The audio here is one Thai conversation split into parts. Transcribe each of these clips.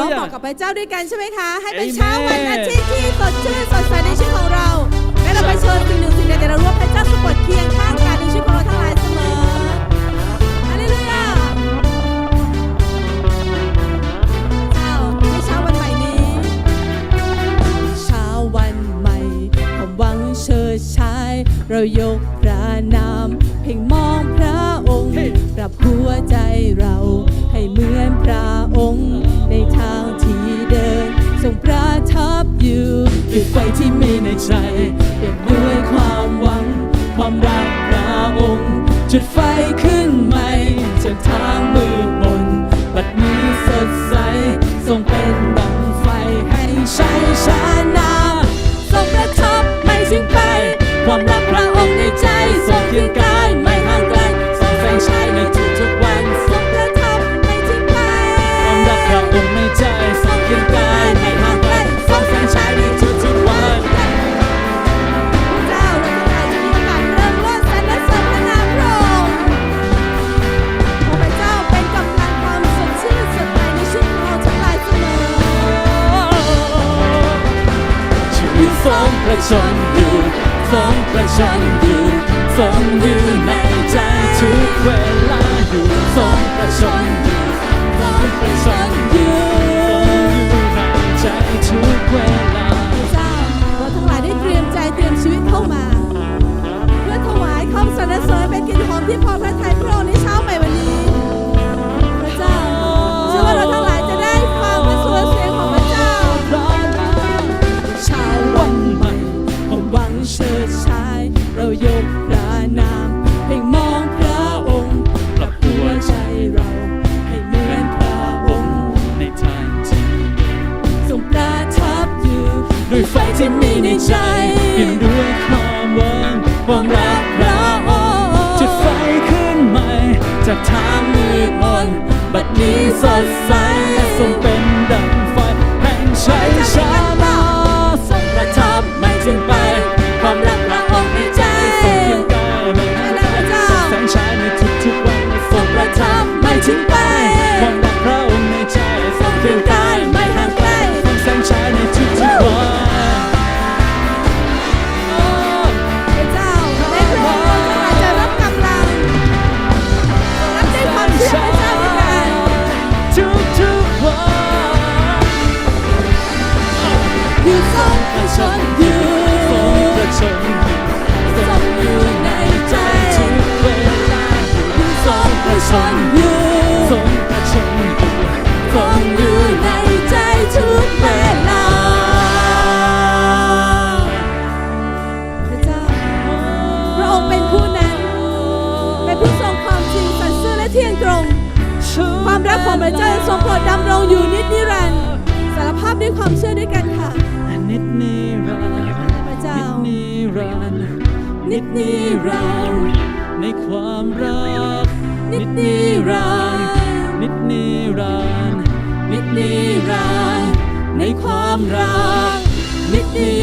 ร่วม Hallelujah บอกกับพระเจ้าด้วยกันใช่ไหมคะ ให้เป็น Amen เช้าวันอาทิตย์ที่สดชื่นสดใสในชีวิตของเราและเราไปเชิญสิ่งหนึ่งสิ่งใดแต่เราร่วมพระเจ้าสะกดเคียงข้างกันในชีวิตของเราทั้งหลายเสมอฮาเลลูยาเจ้าในเช้าวันใหม่นี้เช้าวันใหม่ความหวังเชิดชาย เรายกพระนามเพ่งมองพระองค์ Hey ป รับหัวใจเราให้เหมือนพระองค์ ในทางที่เดิน ทรงประทับอยู่ด้วยไฟที่มีในใจ นอยู่ทรงประชันอยู่ทรงอยู่ในใจทุกเวลาอยู่ทรงประชนอยู่ทรงประชันอยู่ทรงอยู่ในใจทุกเวลาพระเจ้าเราทั้งหลายได้เตรียมใจเตรียมชีวิตเข้ามา เพื่อถวายคำสรรเสริญเป็นกลิ่นหอมที่พอพระทัยพระองค์ในเช้าใหม่วันนี้พระเจ้าเชื่อว่าเราทั้งหลาย ในใจเพียงด้วยความหวังความรักพระองค์จุดไฟขึ้นใหม่ จากทางมืดมนบัดนี้สดใสทรงเป็นดังไฟแห่งชัยชน ชนอยู่ทรงประชนอยู่ทรงอยู่ในใจทุกเวลาพระเจ้าพระองค์เป็นผู้นั้นเป็นผู้ทรงความจริงสัตย์ซื่อและเที่ยงตรง ความรักของพระเจ้ายังทรงโปรดดำรงอยู่นิจนิรันดร์สารภาพด้วยความเชื่อด้วยกันค่ะนิดนิรันดร์พระเจ้านิดนิรันดร์นิจนิรันดร์ในความรัก นิดนิรันต์นิดนิรันต์นิดนิรันต์ในความรักนิดนิ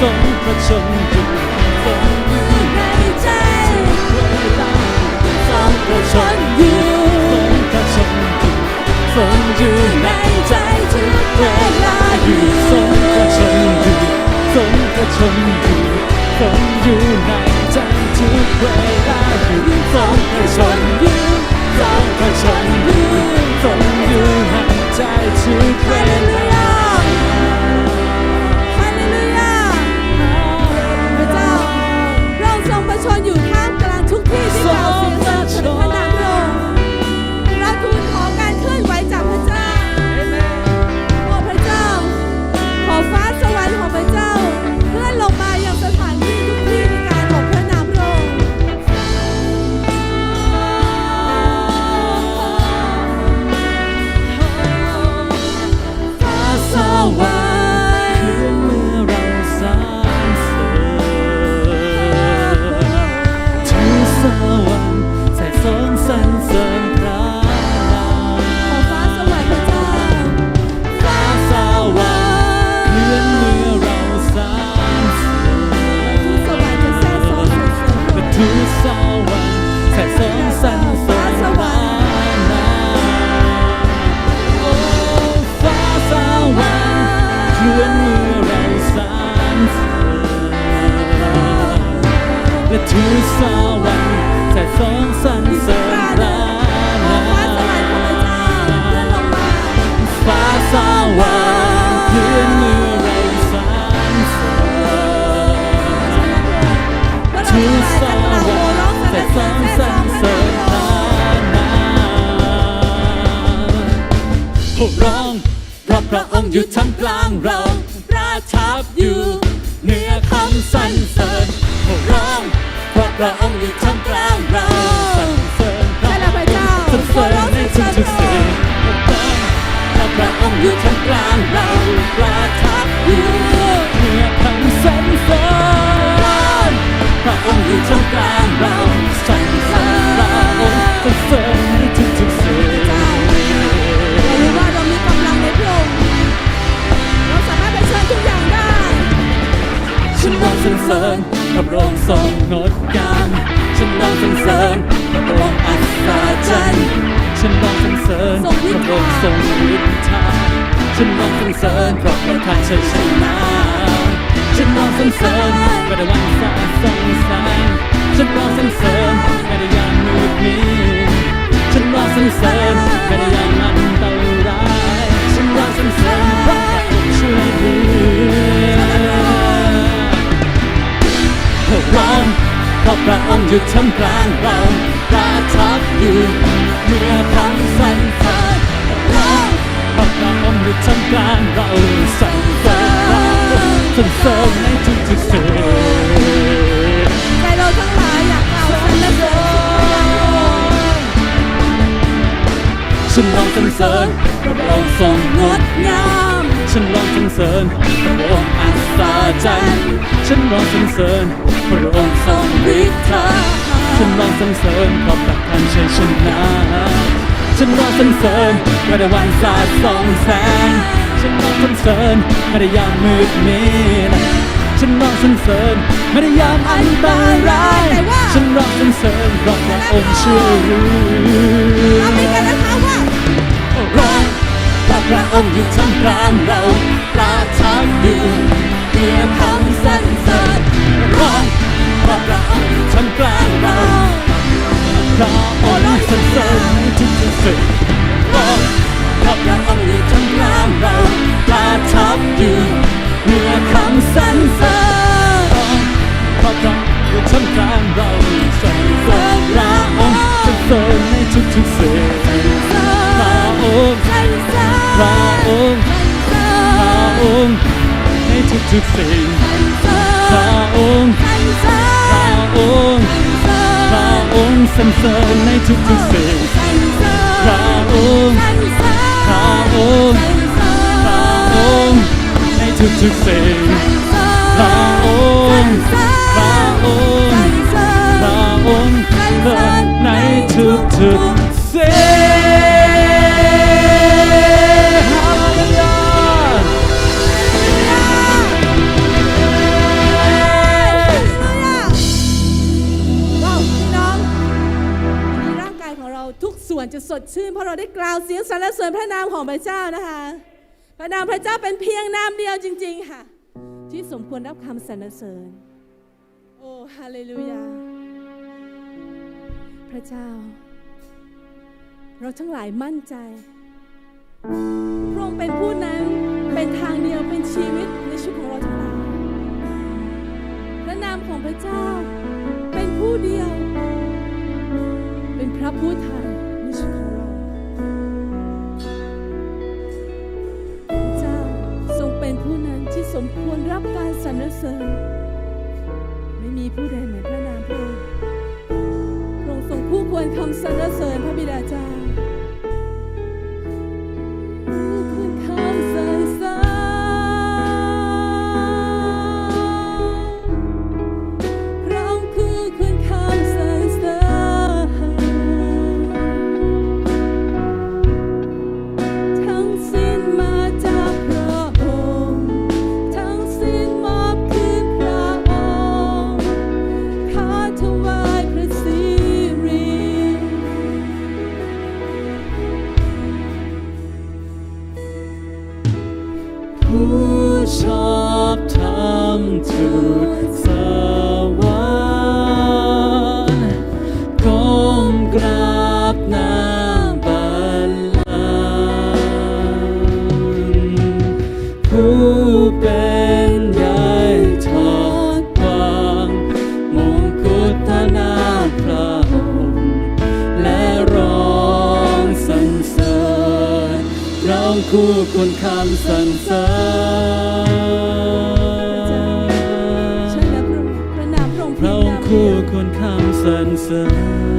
สมพระชนอยู่ทรงอยู่ในใจทรงพระชนอยู่ทรพระชนอยู่ทรงอยู่ในใจทุกเวลาอยู่ทรงพระชนอยู่ทรงพระชนอยู่ทรงอยู่ในใจทุกเวลาอยู่ทรงพระชนอยู่ทรงพระชนอยู่ทรงอยู่ในใจทุกเและทูตสวรรค์แสสองสรรเสริญพระนามฟ้าสวรรค์เคลื่อนมือเรสานเสริญทูตสวรรค์แต่สองสรรเสริญพระนามโหร้องเพราะพระองค์อยู่ท่ามกลางเรา พระองค์อยู่ท่ามกลางเราสรรเสริญพระองค์สรรเสริญในทุกๆสิ่งโห่ร้องพระองค์อยู่ท่ามกลางเราประทับอยู่ ราะประทานชัยชนะฉันลองสรรเสริญไม่ได้วันสาดส่องแสงฉันลองสรรเสริญไม่ได้ยามมืดมิดฉันลองสรรเสริญไม่ได้ยามอันตรายฉันลองสรรเสริญเพราะพระองค์ช่วยเหลือพราเพราะพระองค์อยู่ท่ามกลางเราประทับอยู่ สรรเสริญในทุกๆสิ่งใจเราทั้งหลายอยากกล่าวสรรเสริญฉันลองสรรเสริญพระองค์ทรงงดงามฉันลองสรรเสริญพระองค์อัศจรรย์ฉันลองสรรเสริญพระองค์ทรงฤทธาฉันลองสรรเสริญเพราะประทานชัยชนะฉันลองสรรเสริญไม่ได้วันสาดสองแสงฉันลองสรรเสริญ ไม่ได้ยามมืดมิดฉันลองสรรเสริญไม่ได้ยามอันตรายฉันลองสรรเสริญเพราะพระองค์ช่วยเหลืออาเมนกันนะคะว่าร้องเพราะพระองค์อยู่ท่ามกลางเราประทับอยู่เหนือคำสรรเสริญร้องเพราะพระองค์อยู่ท่ามกลางเราพระองค์สรรเสริญในทุกๆสิ่งร้องเพราะพระองค์อยู่ท่ามกลางเรา ประทับอยู่เหนือคำสรรเสริญพระพระองค์อยู่ท่ามกลางเราสรรเสริญพระองค์สรรเสริญในทุกๆสิ่งพระองค์สรรเสริญพระองค์สรรเสริพระองค์ในทุกๆสิ่งพระองค์พระองค์พระองค์สรรเสริญในทุกๆสิ่งพระองค์ ทุกๆสิ่งพระองค์พระองค์พระองค์เกิดในทุกๆ พระนามพระเจ้าเป็นเพียงนามเดียวจริง ๆ ค่ะ ที่สมควรรับคำสรรเสริญ โอ้ฮาเลลูยา พระเจ้า เราทั้งหลายมั่นใจพระองค์เป็นผู้นั้นเป็นทางเดียวเป็นชีวิตในชีวิตของเราทั้งหลายพระนามของพระเจ้า เป็นผู้เดียว เป็นพระผู้ไทย ควรรับการสรรเสริญ ไม่มีผู้ใดเหมือนพระนามพระองค์พระองค์ทรงผู้ควรคำสรรเสริญพระบิดาเจ้า คู่ควรคำสรรเสริญใช่แล้วพระองค์พระนามพระองค์พระองค์คู่ควรคำสรรเสริญ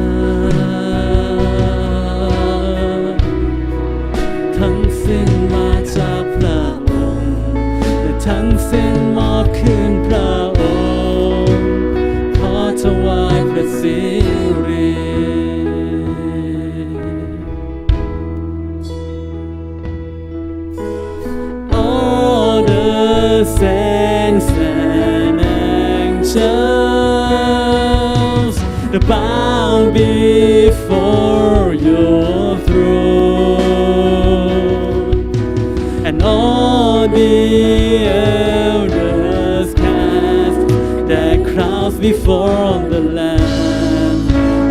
before the Lamb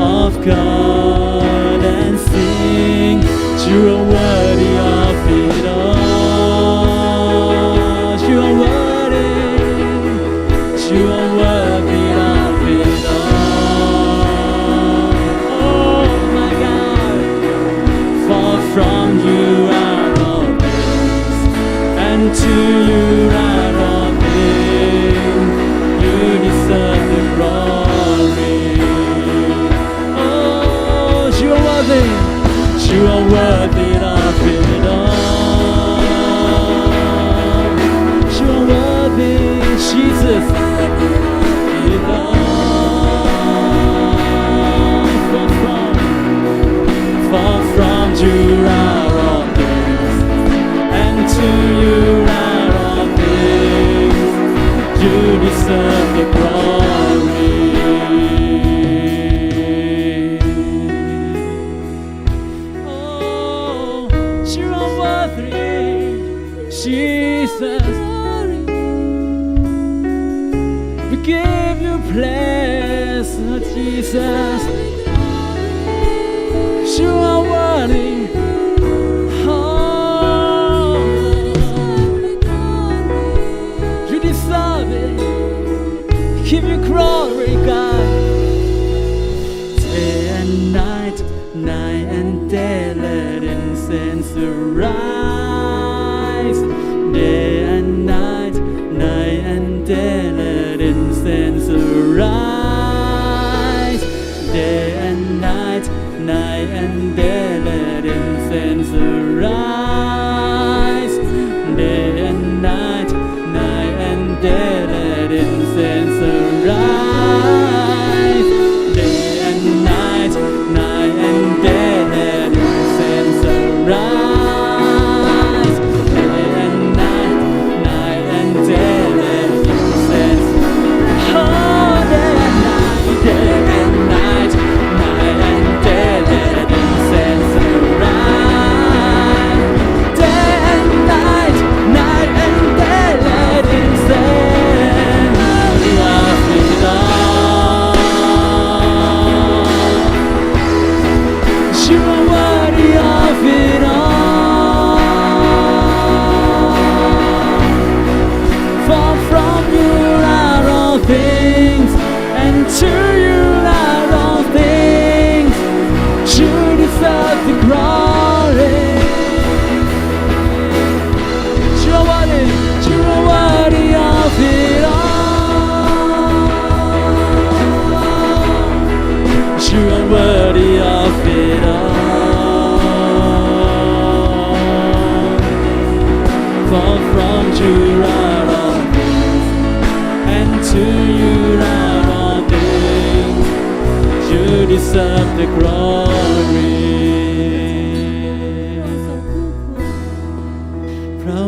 of God and sing, You are worthy of it all. You are worthy. You are worthy of it all. Oh my God. For from you are all things, and to you Jesus. We give you praise, Jesus. You are worthy.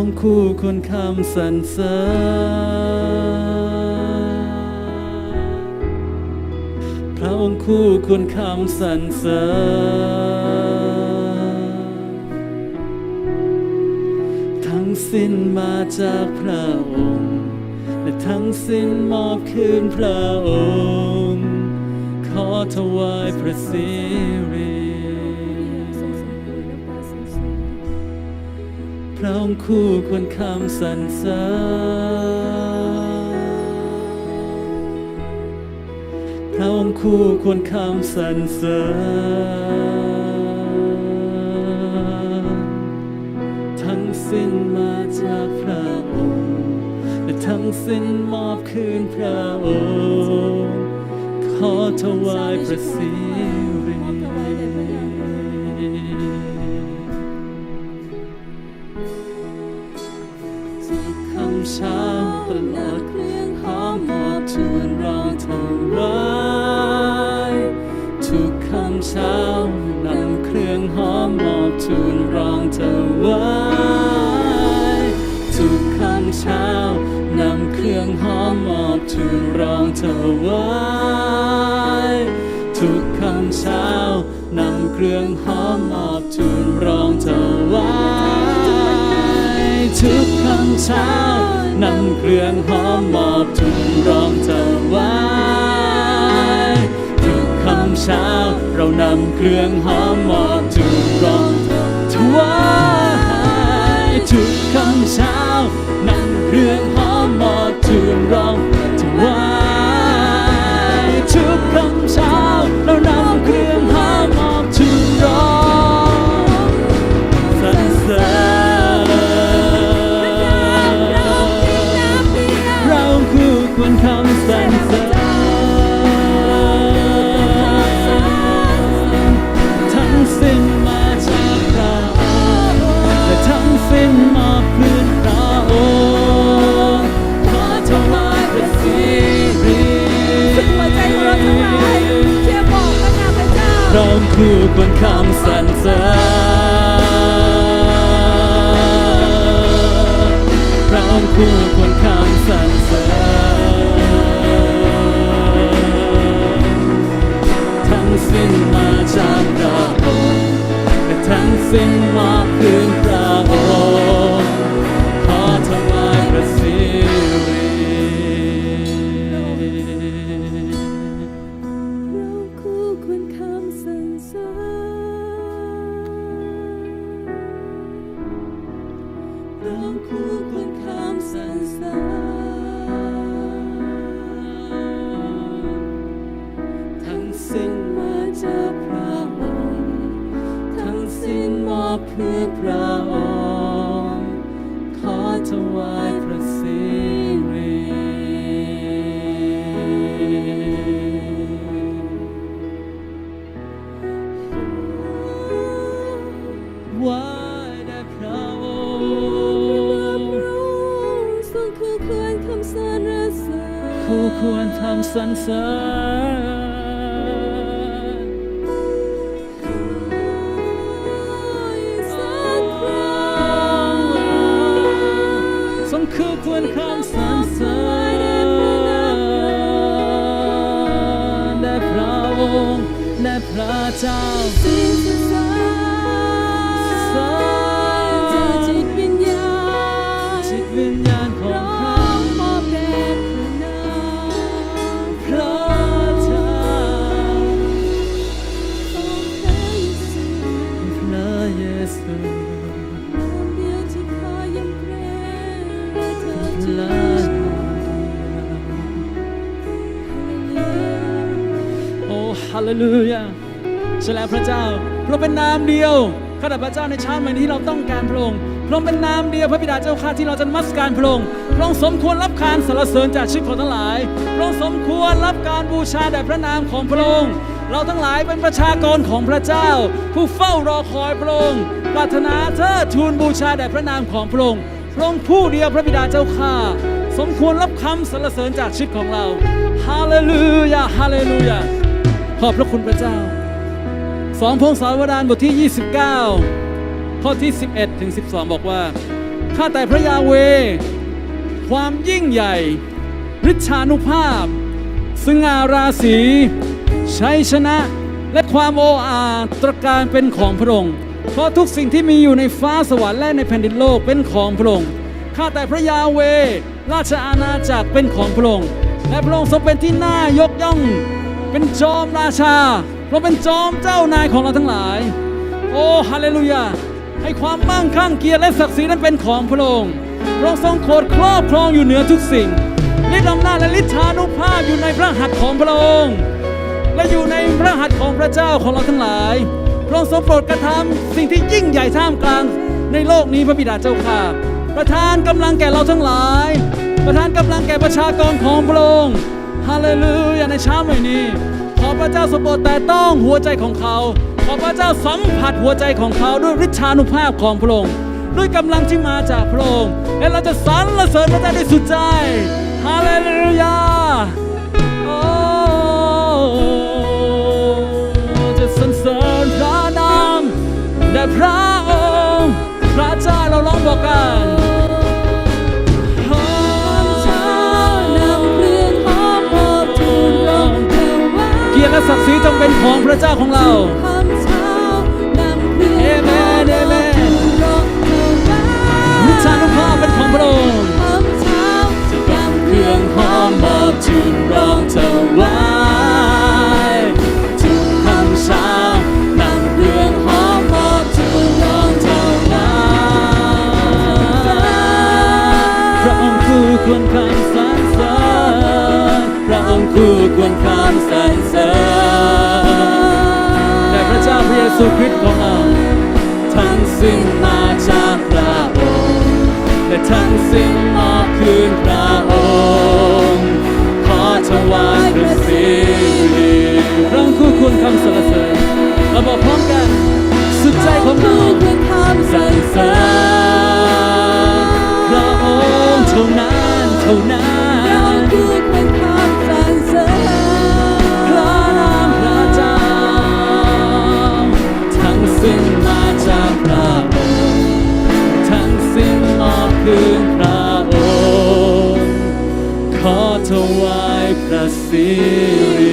องคู่ควรคำสรรเสริญพระองค์คู่ควรคำสรรเสริญทั้งสิ้นมาจากพระองค์และทั้งสิ้นมอบคืนพระองค์ ขอถวายพระสิริ พระองคู่ควรคำสรรเสริญพระองคู่ควรคำสรรเสริญทั้งสิ้นมาจากพระองค์และทั้งสิ้นมอบคืนพระองค์ขอถวายพระสียง เช้านำเครื่องหอมมอบทูลรองถวายทุกคำเช้านำเครื่องหอมมอบทูลรองถวายทุกคำเช้านำเครื่องหอมมอบทูลรองถวายทุกคำเช้าเรานำเครื่องหอมมอบทูลรองถวายทุกคำเช้านำ รื่องหอมมอบทูลร้อง ญเราคู่ควรคำสรรเสริญทั้งสิ้นมาจากพระองค์ทั้งสิ้นมอบเพื่อพระองค์ ท ลูยาใช่แล้วพระเจ้าพระเป็นนามเดียวข้าแต่พระเจ้าในเช้าวันนี้ที่เราต้องการพระองค์พระองค์เป็นนามเดียวพระบิดาเจ้าข้าที่เราจะมัสการพระองค์พระองค์สมควรรับการสรรเสริญจากชีวิตของทั้งหลายพระองค์สมควรรับการบูชาแด่พระนามของพระองค์เราทั้งหลายเป็นประชากรของพระเจ้า ผู้เฝ้ารอคอยพระองค์ปรารถนาเทิดทูนบูชาแด่พระนามของพระองค์พระองค์ผู้เดียวพระบิดาเจ้าข้าสมควรรับคำสรรเสริญจากชีวิตของเราฮาเลลูยาฮาเลลูยา ขอบพระคุณพระเจ้าสองพงศาวดารบทที่ 29 ข้อที่ 11 ถึง 12 บอกว่า ข้าแต่พระยาเว ความยิ่งใหญ่ฤทธานุภาพ สง่าราศีชัยชนะ และความโอ้อาตรการเป็นของพระองค์ เพราะทุกสิ่งที่มีอยู่ในฟ้าสวรรค์และในแผ่นดินโลกเป็นของพระองค์ ข้าแต่พระยาเว ราชอาณาจักรเป็นของพระองค์ และพระองค์ทรงเป็นที่น่ายกย่อง เป็นจอมราชา เราเป็นจอมเจ้านายของเราทั้งหลาย โอ้ฮาเลลูยา ให้ความมั่งคั่งเกียรติและศักดิ์ศรีนั้นเป็นของพระองค์พระองค์ทรงโคดครอบครองอยู่เหนือทุกสิ่งฤทธิ์อำนาจและฤทธานุภาพอยู่ในพระหัตถ์ของพระองค์ และอยู่ในพระหัตถ์ของพระเจ้าของเราทั้งหลาย พระองค์ทรงโปรดกระทำสิ่งที่ยิ่งใหญ่ท่ามกลางในโลกนี้พระบิดาเจ้าข้าประทานกำลังแก่เราทั้งหลายปประทานกำลังแก่ประชากรของพระองค์ ฮาเลลูยาในเช้าวันนี้ ขอพระเจ้าสมบูรณ์แต่ต้องหัวใจของเขา ขอพระเจ้าสัมผัสหัวใจของเขาด้วยฤทธานุภาพของพระองค์ด้วยกำลังที่มาจากพระองค์และเราจะสรรเสริญพระเจ้าด้วยสุดใจฮาเลลูยาโอ้จะสรรเสริญพระนามแด่พระองค์พระเจ้าเราร้องบอกกัน และศักดิ์ศรีจงเป็นของพระเจ้าของเราคำเช้านำเครื่องหอม Amen, Amen ทูลลงถวายวิชานุภาพเป็นของพระองค์คำเช้านำเครื่องหอมมอบทูลร้องถวาย สิริ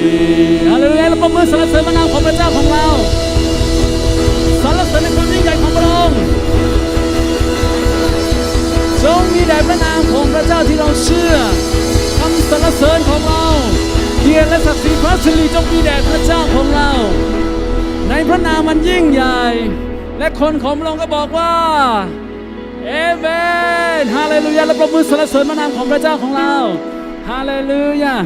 ฮาเลลูยาและประมือสรรเสริญพระนามของพระเจ้าของเราสรรเสริญในความยิ่งใหญ่ของพระองค์จงมีแด่พระนามของพระเจ้าที่เราเชื่อคำสรรเสริญของเราเกียรติและศักดิ์ศรีพระสิริจงมีแด่พระเจ้าของเรา ในพระนามมันยิ่งใหญ่ และคนของพระองค์ก็บอกว่าเอเมนฮาเลลูยาและประมือสรรเสริญพระนามของพระเจ้าของเราฮาเลลูยา